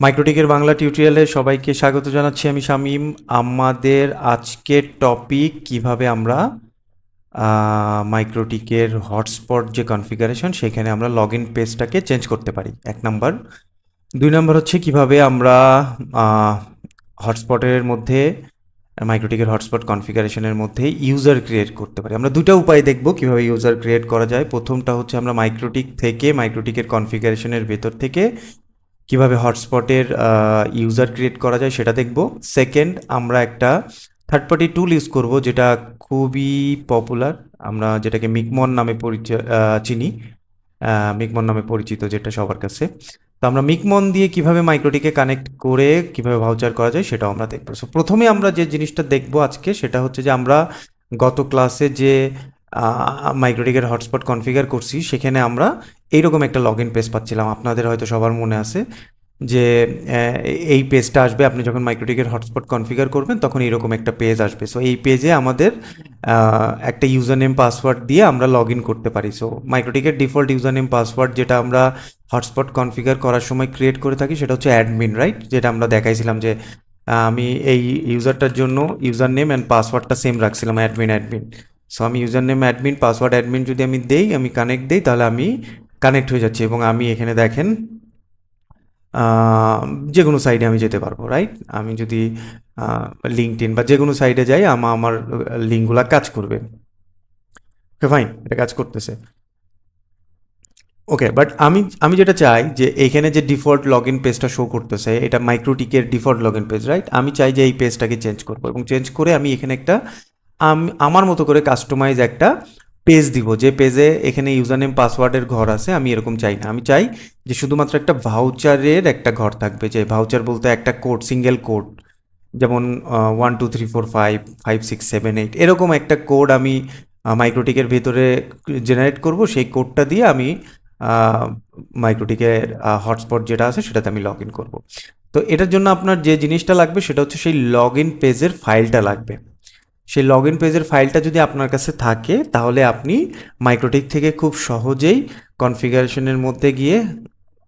মাইক্রোটিকের বাংলা টিউটোরিয়ালে সবাইকে স্বাগত জানাচ্ছি আমি শামীম। আমাদের আজকের টপিক কীভাবে আমরা মাইক্রোটিকের হটস্পট যে কনফিগারেশন সেখানে আমরা লগ ইন পেজটাকে চেঞ্জ করতে পারি। এক নাম্বার। দুই নাম্বার হচ্ছে কীভাবে আমরা হটস্পটের মধ্যে, মাইক্রোটিকের হটস্পট কনফিগারেশনের মধ্যে ইউজার ক্রিয়েট করতে পারি। আমরা দুটো উপায় দেখব কীভাবে ইউজার ক্রিয়েট করা যায়। প্রথমটা হচ্ছে আমরা মাইক্রোটিক থেকে মাইক্রোটিকের কনফিগারেশনের ভেতর থেকে কীভাবে হটস্পটের ইউজার ক্রিয়েট করা যায় সেটা দেখব। সেকেন্ড আমরা একটা থার্ড পার্টি টুল ইউজ করব যেটা খুবই পপুলার আমরা যেটাকে মিকমন নামে পরিচয় চিনি। মিকমন নামে পরিচিত যেটা সবার কাছে। তো আমরা মিকমন দিয়ে কীভাবে মাইক্রোটিকে কানেক্ট করে কীভাবে ভাউচার করা যায় সেটাও আমরা দেখব। সো প্রথমে আমরা যে জিনিসটা দেখব আজকে সেটা হচ্ছে যে আমরা গত ক্লাসে যে মাইক্রোটিকের হটস্পট কনফিগার করছি, সেখানে আমরা এইরকম একটা লগ ইন পেজ পাচ্ছিলাম। আপনাদের হয়তো সবার মনে আছে যে এই পেজটা আসবে, আপনি যখন মাইক্রোটিকের হটস্পট কনফিগার করবেন, তখন এরকম একটা পেজ আসবে। সো এই পেজে আমাদের একটা ইউজার নেম পাসওয়ার্ড দিয়ে আমরা লগ ইন করতে পারি। সো মাইক্রোটিকের ডিফল্ট ইউজার নেম পাসওয়ার্ড যেটা আমরা হটস্পট কনফিগার করার সময় ক্রিয়েট করে থাকি, সেটা হচ্ছে অ্যাডমিন রাইট যেটা আমরা দেখাইছিলাম যে আমি এই ইউজারটার জন্য ইউজার নেম অ্যান্ড পাসওয়ার্ডটা সেম রাখছিলাম অ্যাডমিন অ্যাডমিন সো আমি user name admin password admin যদি আমি দেই, আমি কানেক্ট দেই, তাহলে আমি কানেক্ট হয়ে যাচ্ছে এবং আমি এখানে দেখেন যে কোনো সাইডে আমি যেতে পারব রাইট আমি যদি লিঙ্কড বা যে কোনো সাইডে যাই আমার আমার লিঙ্কগুলো কাজ করবে। ওকে ফাইন এটা কাজ করতেছে। ওকে বাট আমি আমি যেটা চাই যে এইখানে যে ডিফল্ট লগ ইন পেজটা শো করতেছে, এটা মাইক্রোটিকের default log in page right আমি চাই যে এই পেজটাকে চেঞ্জ করব এবং চেঞ্জ করে আমি এখানে একটা, আমি, আমার মতো করে কাস্টমাইজ একটা পেজ দিব। যে পেজে এখানে ইউজার নেম পাসওয়ার্ডের ঘর আছে, আমি এরকম চাই না। আমি চাই যে শুধুমাত্র একটা ভাউচারের একটা ঘর থাকবে। যে ভাউচার বলতে একটা কোড সিঙ্গেল কোড যেমন one two three four five five six seven eight এরকম একটা কোড আমি মাইক্রোটিকের ভেতরে জেনারেট করব। সেই কোডটা দিয়ে আমি মাইক্রোটিকের হটস্পট যেটা আছে, সেটাতে আমি লগ ইন করব। তো এটার জন্য আপনার যে জিনিসটা লাগবে, সেটা হচ্ছে সেই লগ ইন পেজের ফাইলটা লাগবে। সেই লগ ইন পেজের ফাইলটা যদি আপনার কাছে থাকে, তাহলে আপনি মাইক্রোটিক থেকে খুব সহজেই কনফিগারেশনের মধ্যে গিয়ে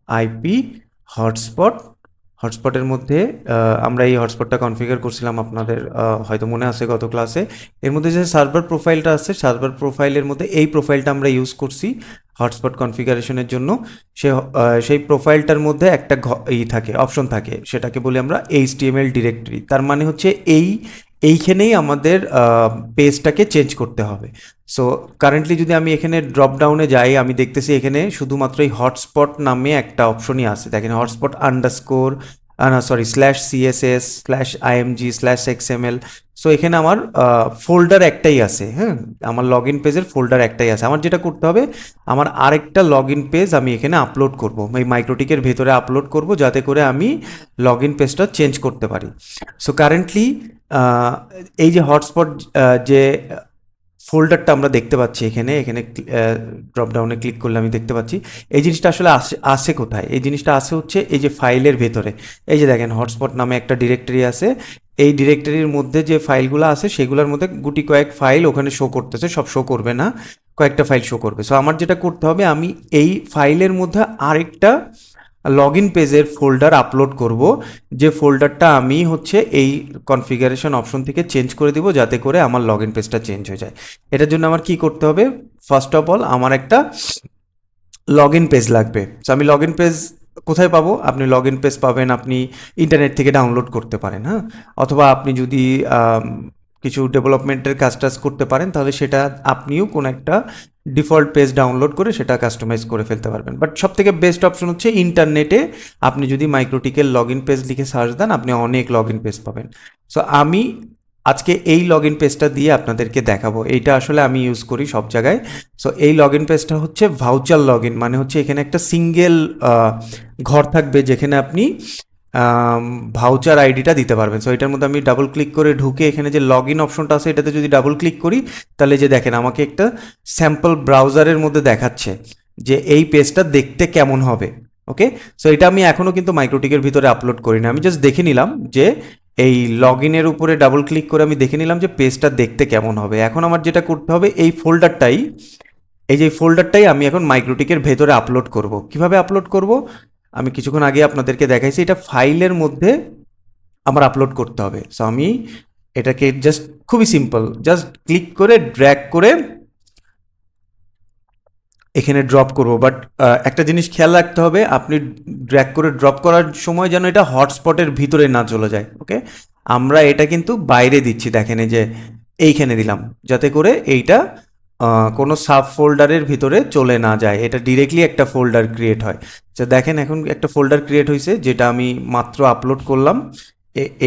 আইপি হটস্পট হটস্পটের মধ্যে আমরা এই হটস্পটটা কনফিগার করছিলাম আপনাদের হয়তো মনে আছে গত ক্লাসে এর মধ্যে যে সার্ভার প্রোফাইলটা আছে সার্ভার প্রোফাইলের মধ্যে এই প্রোফাইলটা আমরা ইউজ করছি হটস্পট কনফিগারেশনের জন্য। সে সেই প্রোফাইলটার মধ্যে একটা ই থাকে অপশন থাকে, সেটাকে বলি আমরা এইচটিএমএল ডিরেক্টরি তার মানে হচ্ছে এই এইখানেই আমাদের পেজটাকে চেঞ্জ করতে হবে। সো কারেন্টলি যদি আমি এখানে ড্রপ ডাউনে যাই, আমি দেখতেছি এখানে শুধুমাত্র এই হটস্পট নামে একটা অপশনই আছে। দেখেন হটস্পট আন্ডারস্কোর না sorry slash CSS slash IMG slash XML so এখানে আমার ফোল্ডার একটাই আছে হ্যাঁ আমার লগ ইন পেজের ফোল্ডার একটাই আছে। আমার যেটা করতে হবে, আমার আরেকটা লগ ইন পেজ আমি এখানে আপলোড করব। এই মাইক্রোটিকের ভেতরে আপলোড করব, যাতে করে আমি লগ ইন পেজটা চেঞ্জ করতে পারি। সো কারেন্টলি এই যে হটস্পট যে ফোল্ডারটা আমরা দেখতে পাচ্ছি এখানে এখানে ড্রপ ডাউনে ক্লিক করলে আমি দেখতে পাচ্ছি। এই জিনিসটা আসলে আসে আসে কোথায়? এই জিনিসটা আসে হচ্ছে এই যে ফাইলের ভেতরে। এই যে দেখেন হটস্পট নামে একটা ডিরেক্টরি আছে। এই ডিরেক্টরির মধ্যে যে ফাইলগুলো আছে, সেগুলোর মধ্যে গুটি কয়েক ফাইল ওখানে শো করতেছে, সব শো করবে না। কয়েকটা ফাইল শো করবে। সো আমার যেটা করতে হবে, আমি এই ফাইলের মধ্যে আরেকটা লগ ইন পেজের ফোল্ডার আপলোড করব। যে ফোল্ডারটা আমি হচ্ছে এই কনফিগারেশন অপশন থেকে চেঞ্জ করে দিব যাতে করে আমার লগ ইন পেজটা চেঞ্জ হয়ে যায়। এটার জন্য আমার কি করতে হবে? ফার্স্ট অফ অল আমার একটা লগ ইন পেজ লাগবে। সো আমি লগ ইন পেজ কোথায় পাবো? আপনি লগ ইন পেজ পাবেন, আপনি ইন্টারনেট থেকে ডাউনলোড করতে পারেন হ্যাঁ? অথবা আপনি যদি কিছু ডেভেলপমেন্টের কাজ টাজ করতে পারেন, তাহলে সেটা আপনিও কোনো একটা ডিফল্ট পেজ ডাউনলোড করে সেটা কাস্টমাইজ করে ফেলতে পারবেন। বাট সব থেকে বেস্ট অপশন হচ্ছে ইন্টারনেটে আপনি যদি মাইক্রোটিকের লগ ইন পেজ লিখে সার্চ দেন, আপনি অনেক লগ ইন পেজ পাবেন। সো আমি আজকে এই লগ ইন পেজটা দিয়ে আপনাদেরকে দেখাবো। এইটা আসলে আমি ইউজ করি সব জায়গায়। সো এই লগ ইন পেজটা হচ্ছে ভাউচার লগ ইন মানে হচ্ছে এখানে একটা সিঙ্গেল ঘর থাকবে যেখানে আপনি ভাউচার আইডিটা দিতে পারবেন। সো এটার মধ্যে আমি ডাবল ক্লিক করে ঢুকে এখানে যে লগ ইন অপশনটা আছে, এটাতে যদি ডাবল ক্লিক করি, তাহলে যে দেখেন, আমাকে একটা স্যাম্পল ব্রাউজারের মধ্যে দেখাচ্ছে যে এই পেজটা দেখতে কেমন হবে। ওকে সো এটা আমি এখনও কিন্তু মাইক্রোটিকের ভিতরে আপলোড করি না আমি জাস্ট দেখে নিলাম যে এই লগ ইনের উপরে ডাবল ক্লিক করে আমি দেখে নিলাম যে পেজটা দেখতে কেমন হবে। এখন আমার যেটা করতে হবে, এই ফোল্ডারটাই এই যে ফোল্ডারটাই আমি এখন মাইক্রোটিকের ভেতরে আপলোড করব। কীভাবে আপলোড করব? আমি কিছুক্ষণ আগে আপনাদেরকে দেখাইছি, এটা ফাইলের মধ্যে আমার আপলোড করতে হবে। সো আমি এটাকে জাস্ট খুবই সিম্পল জাস্ট ক্লিক করে ড্র্যাগ করে এখানে ড্রপ করব। বাট একটা জিনিস খেয়াল রাখতে হবে, আপনি ড্র্যাগ করে ড্রপ করার সময় যেন এটা হটস্পটের ভিতরে না চলে যায় ওকে আমরা এটা কিন্তু বাইরে দিচ্ছি, দেখেন যে এইখানে দিলাম, যাতে করে এইটা কোনো সাব ফোল্ডারের ভিতরে চলে না যায়। এটা ডিরেক্টলি একটা ফোল্ডার ক্রিয়েট হয়। তো দেখেন এখন একটা ফোল্ডার ক্রিয়েট হয়েছে যেটা আমি মাত্র আপলোড করলাম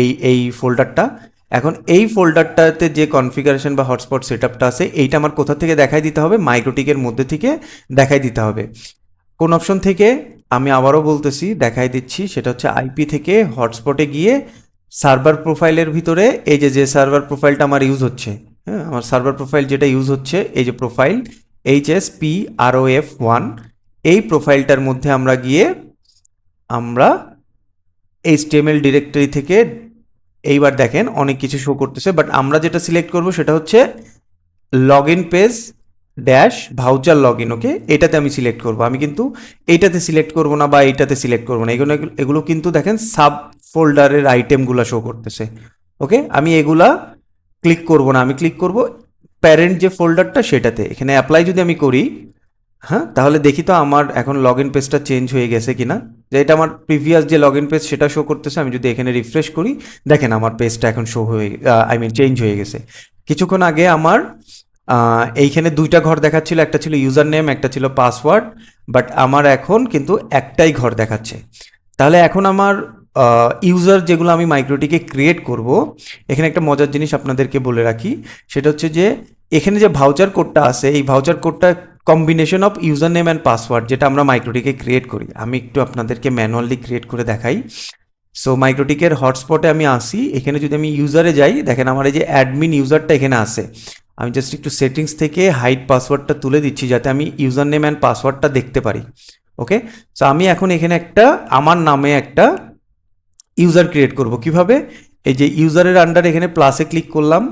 এই এই ফোল্ডারটা এখন এই ফোল্ডারটাতে যে কনফিগারেশন বা হটস্পট সেটআপটা আছে, এইটা আমার কোথা থেকে দেখাই দিতে হবে? মাইক্রোটিকের মধ্যে থেকে দেখাই দিতে হবে। কোন অপশন থেকে? আমি আবারও বলতেছি, দেখাই দিচ্ছি, সেটা হচ্ছে আইপি থেকে হটস্পটে গিয়ে সার্ভার প্রোফাইলের ভিতরে এই যে যে সার্ভার প্রোফাইলটা আমার ইউজ হচ্ছে হ্যাঁ আমার সার্ভার প্রোফাইল যেটা ইউজ হচ্ছে, এই যে profile H S P R O F one এই প্রোফাইলটার মধ্যে আমরা গিয়ে আমরা এইচটিএমএল ডিরেক্টরি থেকে এইবার দেখেন, অনেক কিছু শো করতেছে বাট আমরা যেটা সিলেক্ট করব সেটা হচ্ছে log in page dash voucher log in okay এটাতে আমি সিলেক্ট করব। আমি কিন্তু এইটাতে সিলেক্ট করব না বা এইটাতে সিলেক্ট করব না। এগুলো এগুলো কিন্তু দেখেন সাব ফোল্ডারের আইটেমগুলো শো করতেছে ওকে আমি এগুলা ক্লিক করব না, আমি ক্লিক করব প্যারেন্ট যে ফোল্ডারটা সেটাতে। এখানে অ্যাপ্লাই যদি আমি করি হ্যাঁ তাহলে দেখি তো আমার এখন লগ ইন পেজটা চেঞ্জ হয়ে গেছে কিনা। যে এটা আমার প্রিভিয়াস যে লগ ইন পেজ সেটা শো করতেছে, আমি যদি এখানে রিফ্রেশ করি, দেখেন আমার পেজটা এখন শো হয়ে আই মিন চেঞ্জ হয়ে গেছে। কিছুক্ষণ আগে আমার এইখানে দুইটা ঘর দেখাচ্ছিল, একটা ছিল ইউজার নেম একটা ছিল পাসওয়ার্ড বাট আমার এখন কিন্তু একটাই ঘর দেখাচ্ছে। তাহলে এখন আমার ইউজার যেগুলো আমি মাইক্রোটিকে ক্রিয়েট করব, এখানে একটা মজার জিনিস আপনাদেরকে বলে রাখি, সেটা হচ্ছে যে এখানে যে ভাউচার কোডটা আছে, এই ভাউচার কোডটা combination of user name and password যেটা আমরা মাইক্রোটিকে ক্রিয়েট করি। আমি একটু আপনাদেরকে ম্যানুয়ালি ক্রিয়েট করে দেখাই। সো মাইক্রোটিকের হটস্পটে আমি আসি, এখানে যদি আমি ইউজারে যাই, দেখেন আমার এই যে অ্যাডমিন ইউজারটা এখানে আছে। আমি জাস্ট একটু সেটিংস থেকে হাইট পাসওয়ার্ডটা তুলে দিচ্ছি, যাতে আমি ইউজার নেম অ্যান্ড পাসওয়ার্ডটা দেখতে পারি। ওকে সো আমি এখন এখানে একটা, আমার নামে একটা ইউজার ক্রিয়েট করব। কীভাবে? এই যে ইউজারের আন্ডার এখানে প্লাসে ক্লিক করলাম,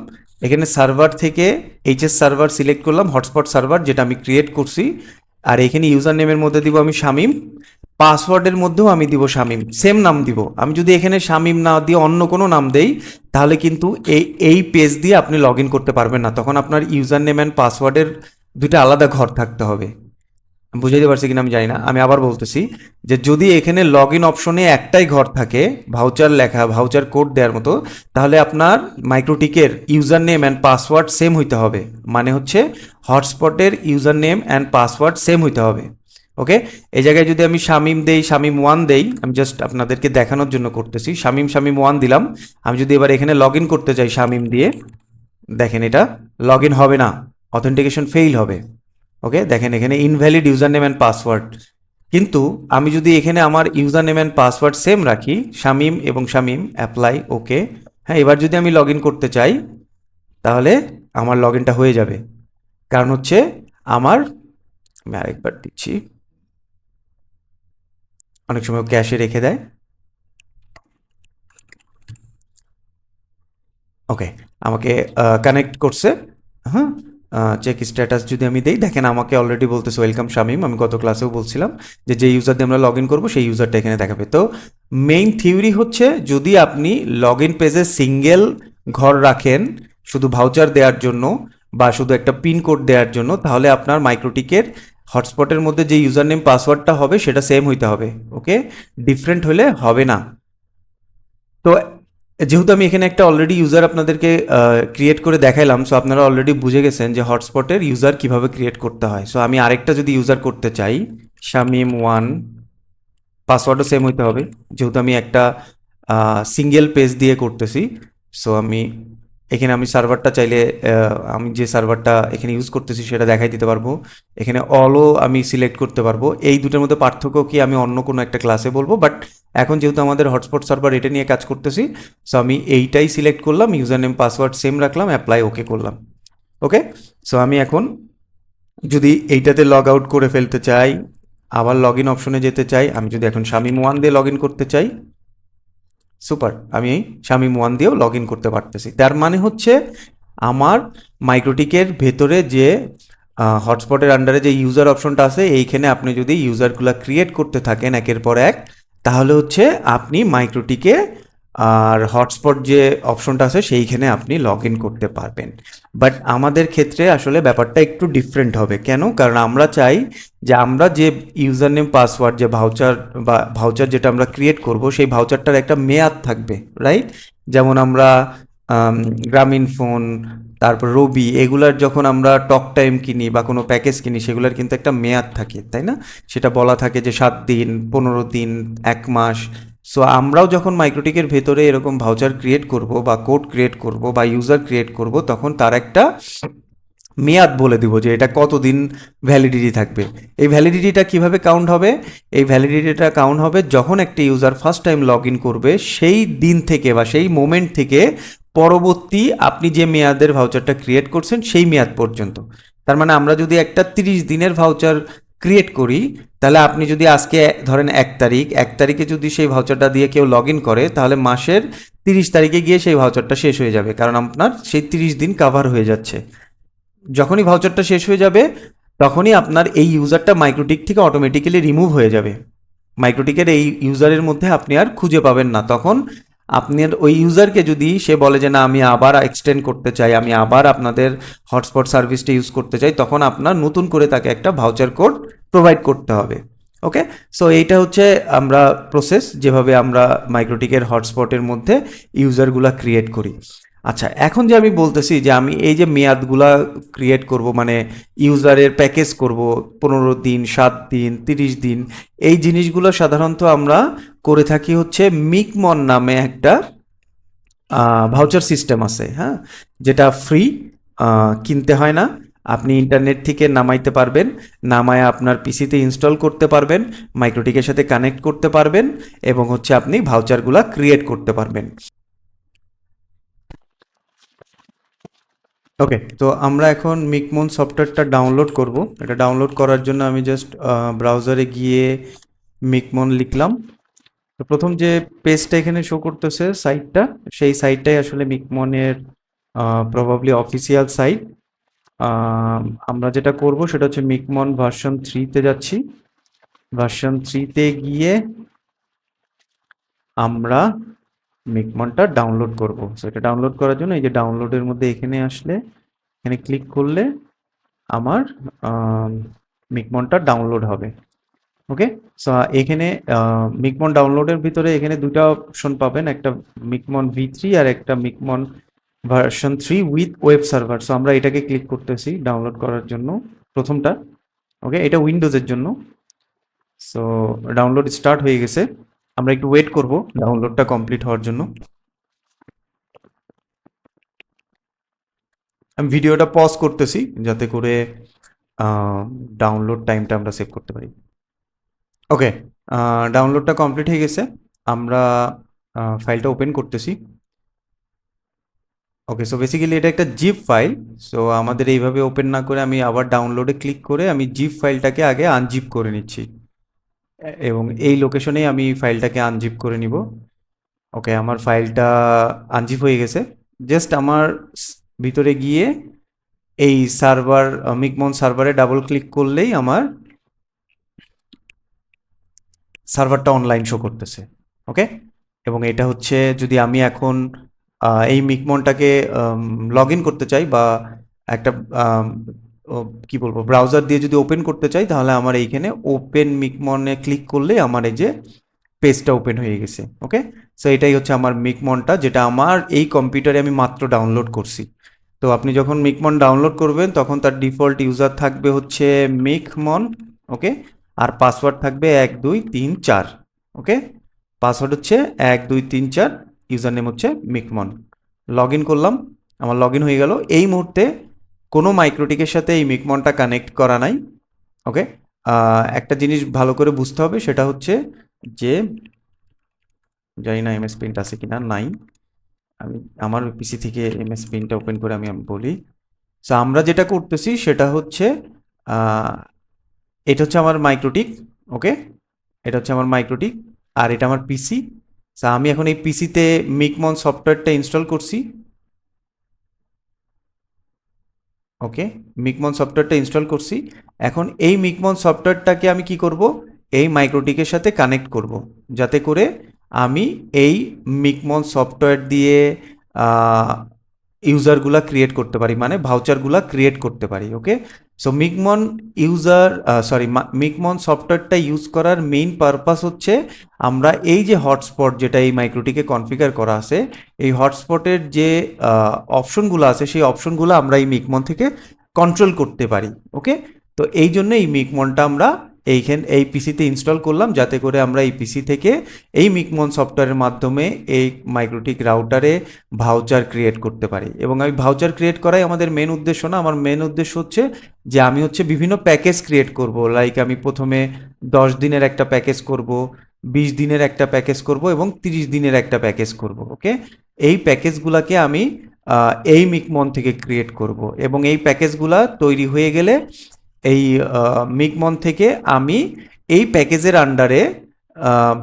এখানে সার্ভার থেকে এইচএস সার্ভার সিলেক্ট করলাম হটস্পট সার্ভার যেটা আমি ক্রিয়েট করছি, আর এখানে ইউজার নেমের মধ্যে দিব আমি শামিম, পাসওয়ার্ডের মধ্যেও আমি দিব শামিম সেম নাম দিব। আমি যদি এখানে শামিম না দিয়ে অন্য কোনো নাম দেই, তাহলে কিন্তু এই এই পেজ দিয়ে আপনি লগ করতে পারবেন না। তখন আপনার ইউজার নেম অ্যান্ড পাসওয়ার্ডের দুইটা আলাদা ঘর থাকতে হবে। বুঝাইতে পারছি কিনা আমি জানি না। আমি আবার বলতেছি যে যদি এখানে লগ ইন অপশনে একটাই ঘর থাকে ভাউচার লেখা ভাউচার কোড দেওয়ার মতো, তাহলে আপনার মাইক্রোটিকের user name and password same হইতে হবে। মানে হচ্ছে হটস্পটের user name and password same হইতে হবে। ওকে এই জায়গায় যদি আমি শামিম দেই, শামিম ওয়ান দেই, আমি জাস্ট আপনাদেরকে দেখানোর জন্য করতেছি। শামিম শামিম ওয়ান দিলাম। আমি যদি এবার এখানে লগ করতে চাই শামিম দিয়ে, দেখেন এটা লগ হবে না। অথেন্টিকেশন ফেইল হবে। ওকে দেখেন, এখানে invalid user name and password কিন্তু আমি যদি এখানে আমার user name and password same রাখি, শামিম এবং শামিম অ্যাপ্লাই ওকে হ্যাঁ এবার যদি আমি লগ করতে চাই, তাহলে আমার লগ হয়ে যাবে। কারণ হচ্ছে আমার, আমি আরেকবার দিচ্ছি। অনেক সময় ক্যাশে রেখে দেয়। ওকে আমাকে কানেক্ট করছে। হ্যাঁ? চেক স্ট্যাটাস যদি আমি দেই, দেখেন আমাকে অলরেডি বলতেছে ওয়েলকাম শামিম আমি গত ক্লাসেও বলছিলাম যে যে ইউজার দিয়ে আমরা লগ ইন করব, সেই ইউজারটা এখানে দেখাবে। তো মেইন থিওরি হচ্ছে, যদি আপনি লগ ইন পেজে সিঙ্গেল ঘর রাখেন, শুধু ভাউচার দেওয়ার জন্য বা শুধু একটা পিন কোড দেওয়ার জন্য, তাহলে আপনার মাইক্রোটিকের হটস্পটের মধ্যে যে ইউজার নেম পাসওয়ার্ডটা হবে, সেটা সেম হইতে হবে ওকে ডিফারেন্ট হলে হবে না। তো যেহেতু আমি এখানে একটা অলরেডি ইউজার আপনাদেরকে ক্রিয়েট করে দেখাইলাম সো আপনারা অলরেডি বুঝে গেছেন যে হটস্পটের ইউজার কীভাবে ক্রিয়েট করতে হয়। সো আমি আরেকটা যদি ইউজার করতে চাই, শামিম ওয়ান পাসওয়ার্ডও সেম হইতে হবে। যেহেতু আমি একটা সিঙ্গেল পেজ দিয়ে করতেছি সো আমি এখানে আমি সার্ভারটা চাইলে আমি যে সার্ভারটা এখানে ইউজ করতেছি সেটা দেখাই দিতে পারব। এখানে অলও আমি সিলেক্ট করতে পারব। এই দুটোর মধ্যে পার্থক্য কি আমি অন্য কোনো একটা ক্লাসে বলব বাট এখন যেহেতু আমাদের হটস্পট সার্ভার এটা নিয়ে কাজ করতেছি সো আমি এইটাই সিলেক্ট করলাম ইউজার নেম পাসওয়ার্ড সেম রাখলাম অ্যাপ্লাই ওকে করলাম। ওকে সো আমি এখন যদি এইটাতে লগ আউট করে ফেলতে চাই, আবার লগ ইন অপশনে যেতে চাই, আমি যদি এখন শামিম ওয়ান দিয়ে লগ ইন করতে চাই সুপার, আমি এই স্বামী ওয়ান দিয়েও লগ ইন করতে পারতেছি। তার মানে হচ্ছে আমার মাইক্রোটিকের ভেতরে যে হটস্পটের আন্ডারে যে ইউজার অপশনটা আছে, এইখানে আপনি যদি ইউজারগুলো ক্রিয়েট করতে থাকেন একের পর এক, তাহলে হচ্ছে আপনি মাইক্রোটিকে আর হটস্পট যে অপশনটা আছে, সেইখানে আপনি লগ ইন করতে পারবেন। বাট আমাদের ক্ষেত্রে আসলে ব্যাপারটা একটু ডিফারেন্ট হবে। কেন? কারণ আমরা চাই যে আমরা যে ইউজার নেম পাসওয়ার্ড যে ভাউচার বা ভাউচার যেটা আমরা ক্রিয়েট করব, সেই ভাউচারটার একটা মেয়াদ থাকবে রাইট যেমন আমরা গ্রামীণ ফোন তারপর রবি এগুলার যখন আমরা টক টাইম কিনি বা কোনো প্যাকেজ কিনি, সেগুলোর কিন্তু একটা মেয়াদ থাকে, তাই না? সেটা বলা থাকে যে সাত দিন, পনেরো দিন, এক মাস সো আমরাও যখন মাইক্রোটিকের ভেতরে এরকম ভাউচার ক্রিয়েট করব বা কোড ক্রিয়েট করব বা ইউজার ক্রিয়েট করব, তখন তার একটা মেয়াদ বলে দিব যে এটা কতদিন ভ্যালিডিটি থাকবে। এই ভ্যালিডিটিটা কীভাবে কাউন্ট হবে? এই ভ্যালিডিটিটা কাউন্ট হবে যখন একটা user first time log in করবে, সেই দিন থেকে বা সেই মোমেন্ট থেকে পরবর্তী আপনি যে মেয়াদের ভাউচারটা ক্রিয়েট করছেন, সেই মেয়াদ পর্যন্ত। তার মানে আমরা যদি একটা তিরিশ দিনের ভাউচার ক্রিয়েট করি, তাহলে আপনি যদি আজকে, ধরেন এক তারিখ, এক তারিখে যদি সেই ভাউচারটা দিয়ে কেউ লগ ইন করে, তাহলে মাসের তিরিশ তারিখে গিয়ে সেই ভাউচারটা শেষ হয়ে যাবে। কারণ আপনার সেই তিরিশ দিন কাভার হয়ে যাচ্ছে। যখনই ভাউচারটা শেষ হয়ে যাবে, তখনই আপনার এই ইউজারটা মাইক্রোটিক থেকে অটোমেটিক্যালি রিমুভ হয়ে যাবে। মাইক্রোটিকের এই ইউজারের মধ্যে আপনি আর খুঁজে পাবেন না। তখন আপনার ওই ইউজারকে যদি সে বলে যে, না, আমি আবার এক্সটেন্ড করতে চাই, আমি আবার আপনাদের হটস্পট সার্ভিসটা ইউজ করতে চাই, তখন আপনার নতুন করে তাকে একটা ভাউচার কোড প্রোভাইড করতে হবে। ওকে সো এইটা হচ্ছে আমরা প্রসেস যেভাবে আমরা মাইক্রোটিকের হটস্পটের মধ্যে ইউজারগুলা ক্রিয়েট করি। আচ্ছা এখন যে আমি বলতেছি যে আমি এই যে মেয়াদগুলা ক্রিয়েট করব মানে ইউজারের প্যাকেজ করব, পনেরো দিন, সাত দিন, তিরিশ দিন, এই জিনিসগুলো সাধারণত আমরা করে থাকি হচ্ছে মিকমন নামে একটা ভাউচার সিস্টেম আছে হ্যাঁ? যেটা ফ্রি কিনতে হয় না। আপনি ইন্টারনেট থেকে নামাইতে পারবেন, নামায় আপনার পিসিতে ইনস্টল করতে পারবেন মাইক্রোটিকের সাথে কানেক্ট করতে পারবেন এবং হচ্ছে আপনি ভাউচারগুলা ক্রিয়েট করতে পারবেন। ওকে তো আমরা এখন মিকমন সফটওয়্যারটা ডাউনলোড করব। এটা ডাউনলোড করার জন্য আমি জাস্ট ব্রাউজারে গিয়ে মিকমন লিখলাম। তো প্রথম যে পেজটা এখানে শো করতেছে সাইটটা সেই সাইটটাই আসলে মিকমনের প্রবাবলি অফিসিয়াল সাইট আমরা যেটা করব সেটা হচ্ছে মিকমন ভার্সন থ্রিতে যাচ্ছি। ভার্সন থ্রিতে গিয়ে আমরা মিকমনটা ডাউনলোড করব। সো এটা ডাউনলোড করার জন্য এই যে ডাউনলোডের মধ্যে এখানে আসলে, এখানে ক্লিক করলে আমার মিকমনটা ডাউনলোড হবে। ওকে সো এখানে মিকমন ডাউনলোডের ভিতরে এখানে দুটো অপশন পাবেন। একটা মিকমন ভি থ্রি আর একটা Mikhmon version three with web server so আমরা এটাকে ক্লিক করতেছি ডাউনলোড করার জন্য প্রথমটা। ওকে এটা উইন্ডোজের জন্য। সো ডাউনলোড স্টার্ট হয়ে গেছে। আমরা একটু ওয়েট করব ডাউনলোডটা কমপ্লিট হওয়ার জন্য। আমি ভিডিওটা পজ করতেছি যাতে করে ডাউনলোড টাইমটা আমরা সেভ করতে পারি। ওকে ডাউনলোডটা কমপ্লিট হয়ে গেছে। আমরা ফাইলটা ওপেন করতেছি। ওকে সো বেসিক্যালি এটা একটা জিপ ফাইল সো আমাদের এইভাবে ওপেন না করে আমি আবার ডাউনলোডে ক্লিক করে আমি জিপ ফাইলটাকে আগে আনজিপ করে নিচ্ছি। এবং এই লোকেশনেই আমি ফাইলটাকে আনজিপ করে নিব। ওকে আমার ফাইলটা আনজিপ হয়ে গেছে। জাস্ট আমার ভিতরে গিয়ে এই সার্ভার মিকমন সার্ভারে ডাবল ক্লিক করলেই আমার সার্ভারটা অনলাইন শো করতেছে। ওকে এবং এটা হচ্ছে যদি আমি এখন এই মিকমনটাকে লগ ইন করতে চাই বা একটা কি বলব ব্রাউজার দিয়ে যদি ওপেন করতে চাই, তাহলে আমার এইখানে ওপেন মিকমনে ক্লিক করলে আমার এই যে পেজটা ওপেন হয়ে গেছে ওকে সো এটাই হচ্ছে আমার মিকমনটা যেটা আমার এই কম্পিউটারে আমি মাত্র ডাউনলোড করছি। তো আপনি যখন মিকমন ডাউনলোড করবেন, তখন তার ডিফল্ট ইউজার থাকবে হচ্ছে মিকমন ওকে আর পাসওয়ার্ড থাকবে এক, দুই, তিন, চার ওকে পাসওয়ার্ড হচ্ছে এক, দুই, তিন, চার ইউজার নেম হচ্ছে মিকমন লগ ইন করলাম, আমার লগ ইন হয়ে গেল। এই মুহূর্তে কোনো মাইক্রোটিকের সাথে এই মিকমনটা কানেক্ট করা নাই ওকে একটা জিনিস ভালো করে বুঝতে হবে, সেটা হচ্ছে যে, জানি না এমএস প্রিন্ট আছে কিনা, নাই। আমি, আমার পিসি থেকে এমএস প্রিন্টটা ওপেন করে আমি বলি। সো আমরা যেটা করতেছি, সেটা হচ্ছে এটা হচ্ছে আমার মাইক্রোটিক ওকে এটা হচ্ছে আমার মাইক্রোটিক আর এটা আমার পিসি সো আমি এখন এই পিসিতে মিকমন সফটওয়্যারটা ইনস্টল করছি। ওকে মিকমন সফটওয়্যারটা ইনস্টল করছি। এখন এই মিকমন সফটওয়্যারটাকে আমি কি করব? এই মাইক্রোটিকের সাথে কানেক্ট করব। যাতে করে আমি এই মিকমন সফটওয়্যার দিয়ে ইউজারগুলা ক্রিয়েট করতে পারি। মানে ভাউচারগুলা ক্রিয়েট করতে পারি। Okay so Mikhmon user sorry Mikhmon সফটওয়্যারটা ইউজ করার মেইন পারপাস হচ্ছে আমরা এই যে হটস্পট যেটা এই মাইক্রোটিকে কনফিগার করা আছে, এই হটস্পটের যে অপশনগুলো আছে, সেই অপশনগুলো আমরা এই মিকমন থেকে কন্ট্রোল করতে পারি ওকে তো এই জন্য এই মিকমনটা আমরা এইখান, এই পিসিতে ইনস্টল করলাম, যাতে করে আমরা এই পিসি থেকে এই মিকমন সফটওয়্যারের মাধ্যমে এই মাইক্রোটিক রাউটারে ভাউচার ক্রিয়েট করতে পারি। এবং আমি ভাউচার ক্রিয়েট করাই আমাদের মেন উদ্দেশ্য না, আমার মেন উদ্দেশ্য হচ্ছে যে আমি হচ্ছে বিভিন্ন প্যাকেজ ক্রিয়েট করব। লাইক আমি প্রথমে দশ দিনের একটা প্যাকেজ করব, বিশ দিনের একটা প্যাকেজ করব এবং তিরিশ দিনের একটা প্যাকেজ করব ওকে এই প্যাকেজগুলোকে আমি এই মিকমন থেকে ক্রিয়েট করব। এবং এই প্যাকেজগুলা তৈরি হয়ে গেলে এই মিকমন থেকে আমি এই প্যাকেজের আন্ডারে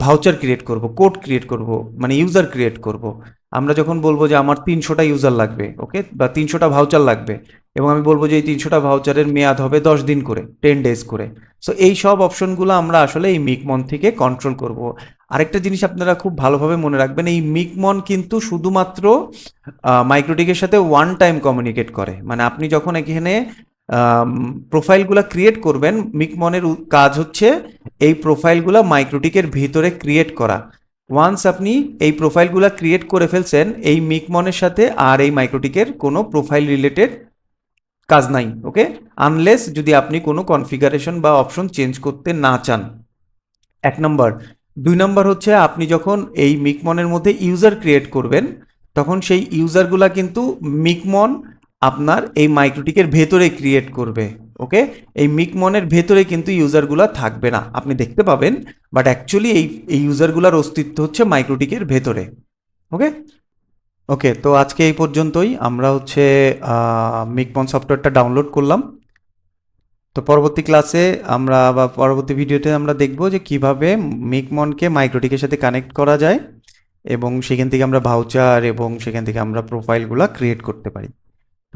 ভাউচার ক্রিয়েট করব কোড ক্রিয়েট করব মানে ইউজার ক্রিয়েট করব। আমরা যখন বলব যে আমার তিনশোটা ইউজার লাগবে ওকে বা তিনশোটা ভাউচার লাগবে, এবং আমি বলব যে এই তিনশোটা ভাউচারের মেয়াদ হবে দশ দিন করে টেন ডেজ করে। সো এই সব অপশনগুলো আমরা আসলে এই মিকমন থেকে কন্ট্রোল করব। আরেকটা জিনিস আপনারা খুব ভালোভাবে মনে রাখবেন, এই মিকমন কিন্তু শুধুমাত্র মাইক্রোটিকের সাথে ওয়ান টাইম কমিউনিকেট করে। মানে আপনি যখন এখানে প্রোফাইলগুলো ক্রিয়েট করবেন। মিকমনের কাজ হচ্ছে এই প্রোফাইলগুলো মাইক্রোটিকের ভিতরে ক্রিয়েট করা। ওয়ান্স আপনি এই প্রোফাইলগুলো ক্রিয়েট করে ফেলছেন, এই মিকমনের সাথে আর এই মাইক্রোটিকের কোনো প্রোফাইল রিলেটেড কাজ নাই ওকে আনলেস যদি আপনি কোনো কনফিগারেশন বা অপশন চেঞ্জ করতে না চান। এক নম্বর দুই নম্বর হচ্ছে আপনি যখন এই মিকমনের মধ্যে ইউজার ক্রিয়েট করবেন, তখন সেই ইউজারগুলা কিন্তু মিকমন আপনার এই মাইক্রোটিকের ভেতরে ক্রিয়েট করবে ওকে এই মিকমনের ভেতরে কিন্তু ইউজারগুলো থাকবে না। আপনি দেখতে পাবেন বাট অ্যাকচুয়ালি এই এই ইউজারগুলোর অস্তিত্ব হচ্ছে মাইক্রোটিকের ভেতরে ওকে ওকে তো আজকে এই পর্যন্তই। আমরা হচ্ছে মিকমন সফটওয়্যারটা ডাউনলোড করলাম। তো পরবর্তী ক্লাসে আমরা বা পরবর্তী ভিডিওতে আমরা দেখব যে কীভাবে মিকমনকে মাইক্রোটিকের সাথে কানেক্ট করা যায় এবং সেখান থেকে আমরা ভাউচার এবং সেখান থেকে আমরা প্রোফাইলগুলো ক্রিয়েট করতে পারি।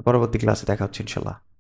পরবর্তী ক্লাসে দেখা হচ্ছে ইনশাল্লাহ।